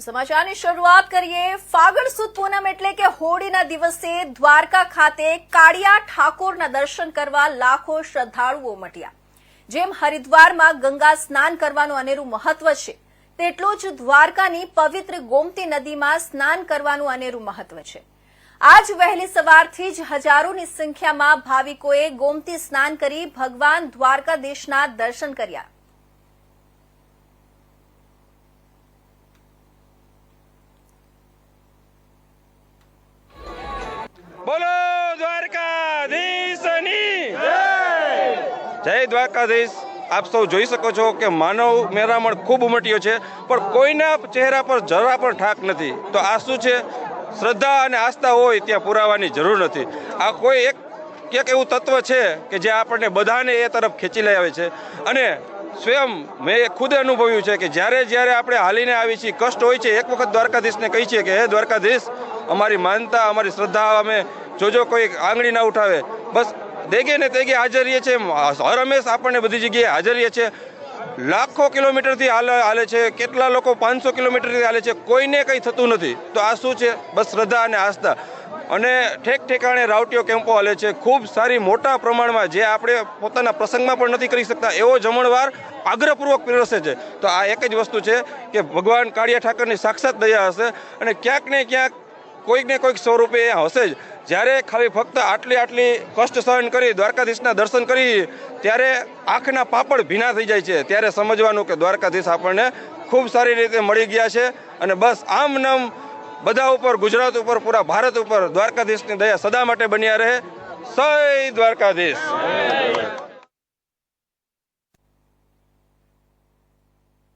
સમાચારની શરૂઆત કરીએ. ફાગણ સુદ પૂનમ એટલે કે હોળીના દિવસે દ્વારકા ખાતે કાળિયા ઠાકોરના દર્શન કરવા લાખો શ્રદ્ધાળુઓ મટ્યા. જેમ હરિદ્વારમાં ગંગા સ્નાન કરવાનું અનેરું મહત્વ છે, તેટલું જ દ્વારકાની પવિત્ર ગોમતી નદીમાં સ્નાન કરવાનું અનેરું મહત્વ છે. આજ વહેલી સવારથી જ હજારોની સંખ્યામાં ભાવિકોએ ગોમતી સ્નાન કરી ભગવાન દ્વારકાધીશના દર્શન કર્યા. જય દ્વારકાધીશ. આપ સૌ જોઈ શકો છો કે માનવ મેરામણ ખૂબ ઉમટ્યો છે, પણ કોઈના ચહેરા પર જરા પણ ઠાક નથી. તો આ શું છે? શ્રદ્ધા અને આસ્થા હોય ત્યાં પુરાવાની જરૂર નથી. આ કોઈ એક ક્યાંક એવું તત્વ છે કે જે આપણને બધાને એ તરફ ખેંચી લઈ આવે છે. અને સ્વયં મેં ખુદ અનુભવ્યું છે કે જ્યારે જ્યારે આપણે હાલીને આવી છીએ, કષ્ટ હોય છે, એક વખત દ્વારકાધીશને કહી છીએ કે, હે દ્વારકાધીશ, અમારી માનતા, અમારી શ્રદ્ધા અમે જોજો કોઈ આંગળી ના ઉઠાવે. બસ દેગે ને તેગે હાજર રહીએ છે હર હંમેશ આપણને બધી જગ્યાએ હાજર રહીએ છે લાખો કિલોમીટરથી હાલે હાલે છે. કેટલા લોકો પાંચસો કિલોમીટરથી હાલે છે? કોઈને કંઈ થતું નથી. તો આ શું છે? બસ શ્રદ્ધા અને આસ્થા. અને ઠેક ઠેકાણે રાવટીઓ કેમ્પો હાલે છે. ખૂબ સારી મોટા પ્રમાણમાં જે આપણે પોતાના પ્રસંગમાં પણ નથી કરી શકતા, એવો જમણવાર આગ્રહપૂર્વક પીરસે છે. તો આ એક જ વસ્તુ છે કે ભગવાન કાળિયા ઠાકરની સાક્ષાત દયા હશે. અને ક્યાંક ને ક્યાંક કોઈક ને કોઈક સ્વરૂપે હશે જ. જ્યારે ખાલી ફક્ત આટલી આટલી કષ્ટ સહન કરી, દ્વારકાધીશના દર્શન કરી, ત્યારે આંખના પાપડ ભીના થઈ જાય છે. ત્યારે સમજવાનું કે દ્વારકાધીશ આપણને ખૂબ સારી રીતે મળી ગયા છે અને બસ આમ નામ બધા ઉપર, ગુજરાત ઉપર, પૂરા ભારત ઉપર દ્વારકાધીશની દયા સદા માટે બન્યા રહે. સય દ્વારકાધીશ.